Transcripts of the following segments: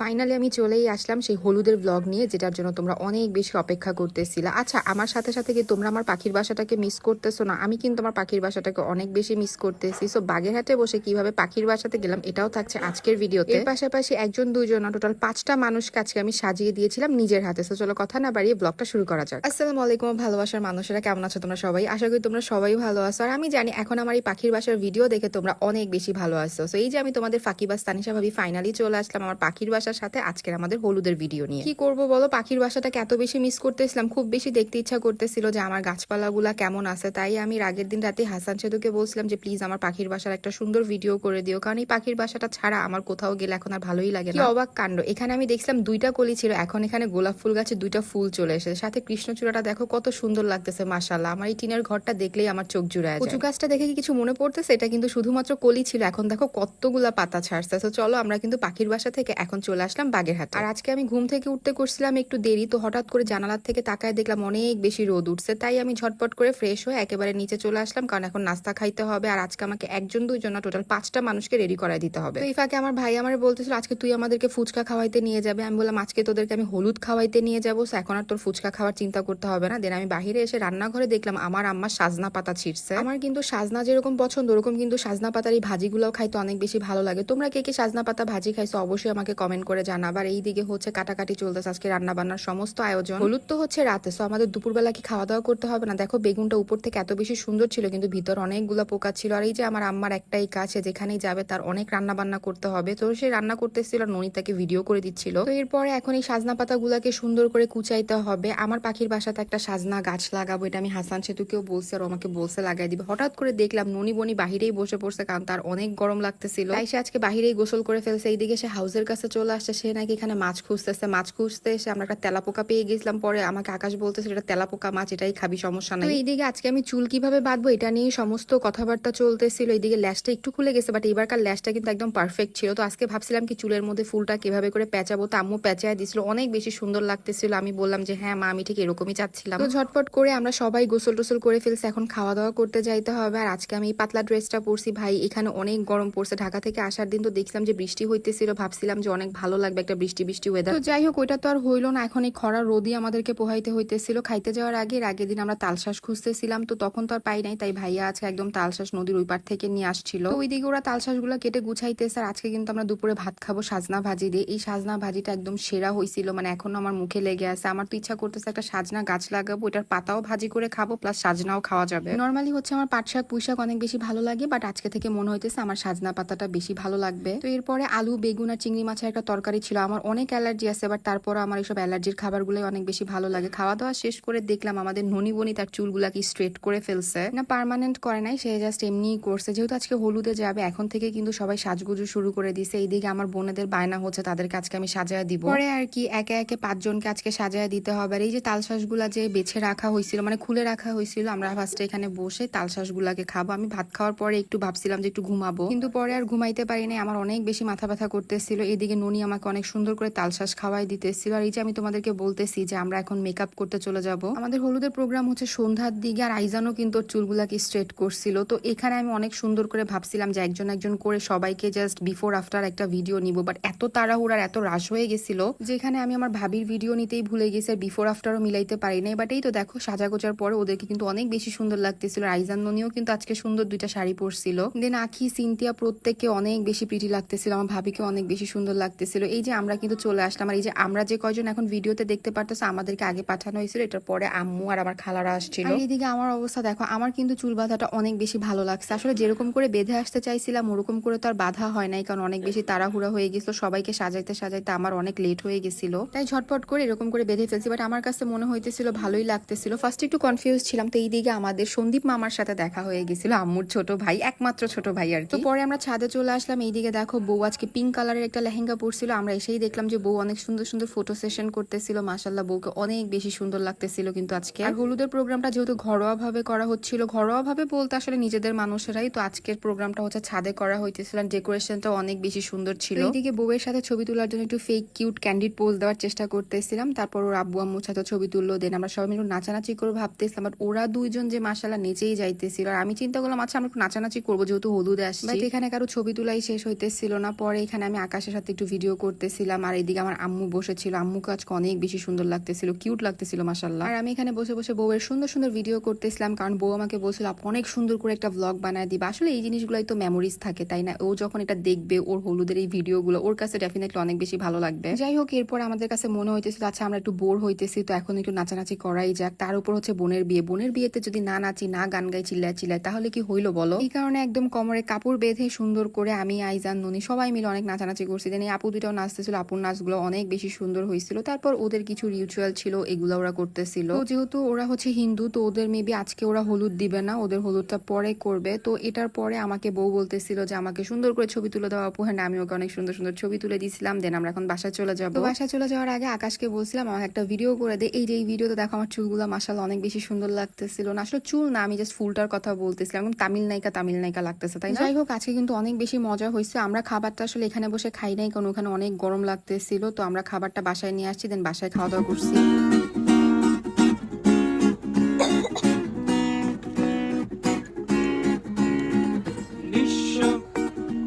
Finally আমি চলেই আসলাম সেই হলুদের ব্লগ নিয়ে যেটার জন্য তোমরা অনেক বেশি অপেক্ষা করতেছিলা। আচ্ছা আমার সাথে সাথে কি তোমরা আমার পাখির বাসাটাকে মিস করতেছো না? আমি কিন্তু আমার পাখির বাসাটাকে অনেক বেশি মিস করতেছি। সো বাগেরহাটে বসে কীভাবে পাখির বাসাতে গেলাম এটাও থাকছে আজকের ভিডিওতে। এর পাশাপাশি একজন দুইজন না টোটাল পাঁচটা মানুষকে আজকে আমি সাজিয়ে দিয়েছিলাম নিজের হাতে। সো চলো কথা না বাড়িয়ে ব্লগটা শুরু করা যাক। আসসালামু আলাইকুম ভালোবাসার মানুষেরা কেমন আছো তোমরা সবাই? আশা করি তোমরা সবাই ভালো আছো। আর আমি জানি এখন আমার এই পাখির বাসার ভিডিও দেখে তোমরা অনেক বেশি ভালো আছো। সো এই যে আমি তোমাদের ফাঁকিবাস তানিশা ভাবি ফাইনালি চলে আসলাম আমার পাখির বাসার সাথে আজকের আমাদের হলুদের ভিডিও নিয়ে। কি করব বলো? পাখির বাসাটাকে এত বেশি মিস করতেছিলাম। খুব বেশি দেখতে ইচ্ছা করতেছিল যে আমার গাছপালাগুলা কেমন আছে। তাই আমি আগের দিন রাতে হাসান সেতুকে বলছিলাম যে, প্লিজ আমার পাখির বাসার একটা সুন্দর ভিডিও করে দিও। কারণ এই পাখির বাসাটা ছাড়া আমার কোথাও গেলে এখন আর ভালোই লাগে না। অবাক কাণ্ড। এখানে আমি দেখছিলাম দুইটা কলি ছিল। এখন এখানে গোলাপ ফুল গাছে দুইটা ফুল চলে এসেছে। সাথে কৃষ্ণচূড়াটা দেখো, কত সুন্দর লাগতেছে মাসাল্লাহ আমার এই টিনের ঘরটা দেখলেই আমার চোখ জুড়ায় কচু গাছটা দেখে কি কিছু মনে পড়তেছে? এটা কিন্তু শুধুমাত্র কলি ছিল। এখন দেখো কতগুলা পাতা ছাড়ছে। তো চলো আমরা কিন্তু পাখির বাসা থেকে এখন চলে আসলাম বাগেরহাট। আর আজকে আমি ঘুম থেকে উঠতে করছিলাম একটু দেরি, তো হঠাৎ করে জানালার থেকে তাকায় দেখলাম অনেক বেশি রোদ উঠছে, তাই আমি ঝটপট করে ফ্রেশ হয়ে একেবারে নিচে চলে আসলাম, কারণ এখন নাস্তা খাইতে হবে আর আজকে আমাকে একজন, দুইজন না, টোটাল পাঁচটা মানুষকে রেডি করাই দিতে হবে। এই ফাঁকে আমার ভাই আমার বলতেছিল, আজকে তুই আমাদেরকে ফুচকা খাওয়াইতে নিয়ে যাবে। আমি বললাম, আজকে তোদেরকে আমি হলুদ খাওয়াইতে নিয়ে যাব এখন আর তোর ফুচকা খাওয়ার চিন্তা করতে হবে না। দেন আমি বাহিরে এসে রান্নাঘরে দেখলাম, আমার আম্মা সাজনা পাতা ছিটছে আমার কিন্তু সাজনা যেরকম পছন্দ, ওরকম কিন্তু সাজনা পাতার এই ভাজিগুলোও খাইতে অনেক বেশি ভালো লাগে। তোমরা কে কে সাজনা পাতা ভাজি খাইছো, অবশ্যই আমাকে কমেন্ট করে জানাবার এই দিকে হচ্ছে কাটাকাটি চলতেছে আজকে রান্না বান্নার সমস্ত আয়োজন। হলুদ তো হচ্ছে রাতে সো আমাদের দুপুরবেলা কি খাওয়া দাওয়া করতে হবে না? দেখো, বেগুনটা উপর থেকে এত বেশি সুন্দর ছিল, কিন্তু ভিতর অনেকগুলো পোকা ছিল। আর এই যে আমার আম্মার একটাই কাজ যেখানেই যাবে তার অনেক রান্না বান্না করতে হবে। তো সে রান্না করতেছিল আর ননি তাকে ভিডিও করে দিচ্ছিল। তো এরপরে এখন এই সাজনা পাতাগুলাকে সুন্দর করে কুচাইতে হবে। আমার পাখির বাসাতে একটা সাজনা গাছ লাগাবো, এটা আমি হাসান সেতুকেও বলছে, আর আমাকে বলছে লাগাই দিবে। হঠাৎ করে দেখলাম ননি বনি বাহিরেই বসে পড়ছে, কারণ তার অনেক গরম লাগতেছিল। তাই সে আজকে বাহিরেই গোসল করে ফেলছে, এইদিকে সে হাউসের কাছে চলে আসছে সে নাকি এখানে মাছ খুঁজতেছে। মাছ খুঁজতে এসে আমরা একটা তেলাপোকা পেয়ে গেছিলাম। পরে আমাকে আকাশ বলতেছে এটা তেলাপোকা মাছ এটাই খাবি সমস্যা নাই। এইদিকে আজকে আমি চুল কীভাবে বাঁধবো এটা নিয়ে সমস্ত কথাবার্তা চলতেছিল। এইদিকে ল্যাশটা একটু খুলে গেছে বাট এবারকার ল্যাশটা কিন্তু একদম পারফেক্ট ছিল। তো আজকে ভাবছিলাম কি চুলের মধ্যে ফুলটা কীভাবে করে পেঁচাবো তো আম্মু পেঁচায় দিছিল। অনেক বেশি সুন্দর লাগতেছিল। আমি বললাম যে হ্যাঁ মা আমি ঠিক এরকমই চাচ্ছিলাম। তো ঝটপট করে আমরা সবাই গোসল টোসল করে ফেলছি। এখন খাওয়া দাওয়া করতে যাইতে হবে। আর আজকে আমি এই পাতলা ড্রেসটা পরছি। ভাই এখানে অনেক গরম পড়ছে। ঢাকা থেকে আসার দিন তো দেখছিলাম যে বৃষ্টি হইতেছিল। ভাবছিলাম যে অনেক ভালো লাগবে একটা বৃষ্টি বৃষ্টি ওয়েদার তো যাই হোক, ওইটা তো আর হইল না। এখন এই খরা রোদই আমাদেরকে পোহাইতে হইতেছিল। খাইতে যাওয়ার আগে আগের দিন আমরা তালশ্বাস খুঁজতেছিলাম। তো তখন তো আর পাই নাই, তাই ভাইয়া আজকে একদম তালশ্বাস নদীর ওই পার থেকে নিয়ে আসছিল। ওইদিকে ওরা তালশ্বাসগুলো কেটে গুছাইতেছে। আর আজকে কিন্তু আমরা দুপুরে ভাত খাব সাজনা ভাজি দিয়ে। এই সাজনা ভাজিটা একদম সেরা হয়েছিল মানে এখনও আমার মুখে লেগে আছে। আমার তো ইচ্ছা করতেছে একটা সাজনা গাছ লাগাবো, এটার পাতাও ভাজি করে খাব প্লাস সাজনাও খাওয়া যাবে। নর্মালি হচ্ছে আমার পাট শাক, পুঁই শাক অনেক বেশি ভালো লাগে বাট আজকে থেকে মনে হইতেছে আমার সাজনা পাতাটা বেশি ভালো লাগবে। তো এরপরে আলু, বেগুন আর চিংড়ি মাছের একটা তরকারি ছিল। আমার অনেক অ্যালার্জি আছে বাট তারপর আমার এইসব অ্যালার্জির খাবারগুলোই অনেক বেশি ভালো লাগে। খাওয়া দাওয়া শেষ করে দেখলাম আমাদের ননি বনি তার চুলগুলা কি স্ট্রেট করে ফেলছে। না পার্মানেন্ট করে নাই, সে জাস্ট এমনিই করছে। যেহেতু আজকে হলুদে যাবে, এখন থেকে কিন্তু সবাই সাজগুজু শুরু করে দিছে এইদিকে আমার বোনেদের বায়না হচ্ছে, তাদেরকে আজকে আমি সাজায় দিব। পরে আর কি, একে একে পাঁচজনকে আজকে সাজায় দিতে হবে। আর এই যে তালশ্বাসগুলা যে বেছে রাখা হয়েছিল মানে খুলে রাখা হয়েছিল, আমরা ফার্স্টে এখানে বসে তালশ্বাসগুলাকে খাব। আমি ভাত খাওয়ার পরে একটু ভাবছিলাম যে একটু ঘুমাবো। কিন্তু পরে আর ঘুমাইতে পারি নাই, আমার অনেক বেশি মাথা ব্যথা করতেছিল। এদিকে ননি আমাকে অনেক সুন্দর করে তালশ্বাস খাওয়াই দিতেছিল আর এই যে আমি তোমাদেরকে বলতেছি যে আমরা এখন মেকআপ করতে চলে যাব। আমাদের হলুদের প্রোগ্রাম হচ্ছে সন্ধ্যার দিকে আর আইজানও কিন্তু চুলগুলাকে স্ট্রেট করছিল। তো এখানে আমি অনেক সুন্দর করে ভাবছিলাম যে একজন একজন করে সবাইকে জাস্ট বিফোর আফটার একটা ভিডিও নিব। বাট এত তাড়াহুড়ার এত রাশ হয়ে গেছিল যেখানে আমি আমার ভাবির ভিডিও নিতেই ভুলে গেছি আর বিফোর আফটারও মিলাইতে পারি নাই। বাট এই তো দেখো সাজা গোজার পরে ওদেরকে কিন্তু অনেক বেশি সুন্দর লাগতেছিল। আইজান ননিও কিন্তু আজকে সুন্দর দুইটা শাড়ি পরছিল। দেন আখি সিনতিয়া প্রত্যেককে অনেক বেশি প্রিটি লাগতেছিল। আমার ভাবিকে অনেক বেশি সুন্দর লাগতেছিল। এই যে আমরা কিন্তু চলে আসলাম আর এই যে আমরা যে কয়জন এখন ভিডিওতে দেখতে পারতেছে আমাদেরকে আগে পাঠানো হয়েছিল এটার পরে আম্মু আর আমার খালারা আসছিল। এইদিকে আমার অবস্থা দেখো আমার কিন্তু চুল বাঁধাটা অনেক বেশি ভালো লাগছে। আসলে যেরকম করে বেঁধে আসতে চাইছিলাম ওরকম করে তো আর বাধা হয় নাই কারণ অনেক বেশি তাড়াহুড়া হয়ে গেছিল সবাইকে সাজাইতে সাজাইতে আমার অনেক লেট হয়ে গেছিল। তাই ঝটপট করে এরকম করে বেঁধে ফেলছি বাট আমার কাছে মনে হইতেছিল ভালোই লাগতেছিল। ফার্স্ট একটু কনফিউজ ছিলাম তো এইদিকে আমাদের সন্দীপ মামার সাথে দেখা হয়ে গেছিল আম্মুর ছোট ভাই একমাত্র ছোট ভাই আর কি। তো পরে আমরা ছাদে চলে আসলাম এইদিকে দেখো বউ আজকে পিঙ্ক কালারের একটা লেহেঙ্গা পরছিল আমরা এসেই দেখলাম যে বউ অনেক সুন্দর সুন্দর ফটো সেশন করতেছিল। মাসাল্লাহ বউকে অনেক বেশি সুন্দর লাগতেছিল কিন্তু আজকে। আর হলুদের প্রোগ্রামটা যেহেতু ঘরোয়া ভাবে করা হচ্ছিল ঘরোয়া ভাবে বলতে আসলে নিজেদের মানুষেরাই তো আজকের প্রোগ্রামটা হচ্ছে ছাদে করা হইতেছিল ডেকোরেশনটা অনেক বেশি সুন্দর ছিল। এইদিকে বউয়ের সাথে ছবি তোলার জন্য একটু ফেক কিউট ক্যান্ডিড পোজ দেওয়ার চেষ্টা করতেছিলাম। তারপর ওর আব্বু আম্মুর সাথে ছবি তুললো দেন আমরা সবাই মিলে নাচানাচি করে ভাবতেছিলাম বাট ওরা দুইজন যে মাসাল্লাহ নেচেই যাইতেছিল। আর আমি চিন্তা করলাম আচ্ছা আমরা একটু নাচানাচি করব যেহেতু হলুদে আসছি। এখানে কারও ছবি তোলাই শেষ হইতেছিল না, পরে এখানে আমি আকাশের সাথে একটু ভিডিও ভিডিও করতেছিলাম, আর এদিকে আমার আম্মু বসেছিল। আম্মু আজকে অনেক বেশি সুন্দর লাগতেছিল কিউট লাগতেছিল মাসাল্লাহ আর আমি এখানে বসে বসে বউয়ের সুন্দর সুন্দর ভিডিও করতেছিলাম, কারণ বউ আমাকে বলছিল অনেক সুন্দর করে একটা ব্লগ বানায় দিবা। আসলে এই জিনিসগুলোই তো মেমোরিজ থাকে, তাই না? ও যখন এটা দেখবে, ওর হলুদের এই ভিডিওগুলো ওর কাছে ডেফিনেটলি অনেক বেশি ভালো লাগবে। যাই হোক, এরপর আমাদের কাছে মনে হইতেছিল আচ্ছা আমরা একটু বোর হইতেছি, তো এখন একটু নাচানাচি করাই যাক। তার উপর হচ্ছে বোনের বিয়ে। বোনের বিয়েতে যদি না নাচি, না গান গাই, চিল্লায় চিল্লায়, তাহলে কি হইল বলো? এই কারণে একদম কোমরে কাপড় বেঁধে সুন্দর করে আমি, আইজান, ননি সবাই মিলে অনেক নাচানাচি করছি। দেন এই আপু দুটাও নাচতেছিল, আপুর নাচগুলো অনেক বেশি সুন্দর হয়েছিল। তারপর ওদের কিছু রিচুয়াল ছিল, এগুলো ওরা করতেছিল। যেহেতু ওরা হচ্ছে হিন্দু, তো ওদের মেবি আজকে ওরা হলুদ দিবে না, ওদের হলুদটা পরে করবে। তো এটার পরে আমাকে বউ বলতেছিল যে, আমাকে সুন্দর করে ছবি তুলে দেওয়া আপু। হ্যাঁ আমি ওকে অনেক সুন্দর সুন্দর ছবি তুলে দিয়েছিলাম দেন আমরা এখন বাসায় চলে যাব। তো বাসায় চলে যাওয়ার আগে আকাশকে বলছিলাম, আমাকে একটা ভিডিও করে দে। এই যে, এই ভিডিওতে দেখো আমার চুলগুলো মাসাল অনেক বেশি সুন্দর লাগতেছিল। না, আসলে চুল না, আমি জাস্ট ফুলটার কথা বলতেছিলাম। একদম তামিল নায়িকা তামিল নায়িকা লাগতেছে, তাই? যাই হোক, আজকে কিন্তু অনেক বেশি মজা হয়েছে। আমরা খাবারটা আসলে এখানে বসে খাই নাই, কারণ ওখানে অনেক গরম লাগতেছিল, তো আমরা খাবারটা বাসায় নিয়ে আসছি, দেন বাসায় খাওয়া দাওয়া করছি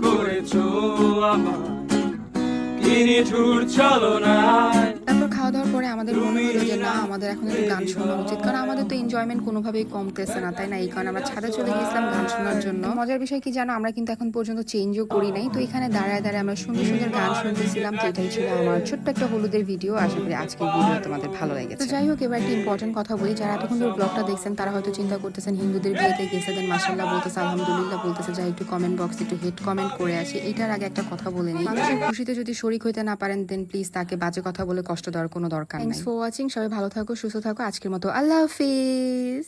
করেছ আমার খাওয়া দাওয়ার পরে আমাদের মনে হলো যে, না, আমাদের এখন একটু গান শোনা উচিত। কারণ আমাদের তো এনজয়মেন্ট কোনোভাবেই কমতেছে না, তাই না? এই কারণে আমরা ছাদে চলে গিয়েছিলাম গান শোনার জন্য। মজার বিষয় কি জানো? আমরা কিন্তু এখন পর্যন্ত চেঞ্জও করি নাই। তো এখানে দাঁড়ায় দাঁড়ায় আমরা সুন্দর সুন্দর গান শুনতেছিলাম, তো এটাই ছিল আমার ছোট্ট একটা হলুদের ভিডিও আশা করি আজকের ভিডিও তোমাদের ভালো লেগেছে। তো যাই হোক, এবার একটা ইম্পর্টেন্ট কথা বলি। যারা এতক্ষণ ধরে ব্লগটা দেখছেন, তারা হয়তো চিন্তা করতেছেন, হিন্দুদের বিয়েতে গেছে দেন মাসাল্লাহ বলতেছে, আলহামদুলিল্লাহ বলতেছে। যাই, একটু কমেন্ট বক্স একটু হেড কমেন্ট করে আসি। এটার আগে একটা কথা বলে নিই। মানুষের খুশিতে যদি শরিক হইতে না পারেন দেন প্লিজ তাকে বাজে কথা বলে কষ্ট দেওয়ার কোনো দরকার নেই। থ্যাংকস ফর ওয়াচিং সবাই ভালো থাকো সুস্থ থাকো আজকের মতো আল্লাহ হাফিজ।